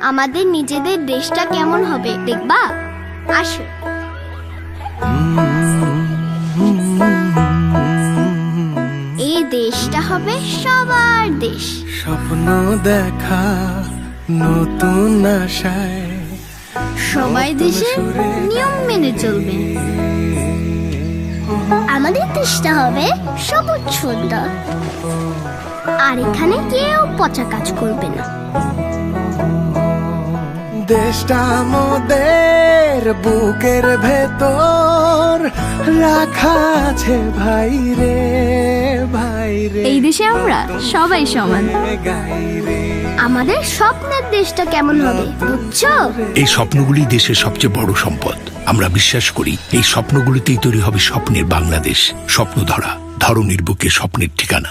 আমাদের নিজেদের দেশটা কেমন হবে দেখবা? আসো। এই দেশটা হবে সবার দেশ। স্বপ্ন দেখা নতুন আশায় সবাই দেশে নিয়ম মেনে চলবে। আমাদের দেশটা হবে সবুজ সুন্দর। আর এখানে কেউ পচা কাজ করবে না। দেশটা আমাদের বুকের ভেতর রাখা আছে ভাই রে ভাই রে। এই দেশে আমরা সবাই সমান। গাই রে। আমাদের স্বপ্নের দেশটা কেমন হবে, বুঝছ? এই স্বপ্নগুলি দেশের সবচেয়ে বড় সম্পদ। আমরা বিশ্বাস করি, এই স্বপ্নগুলিতেই তৈরি হবে স্বপ্নের বাংলাদেশ স্বপ্ন ধরা ধরনির বুকে স্বপ্নের ঠিকানা।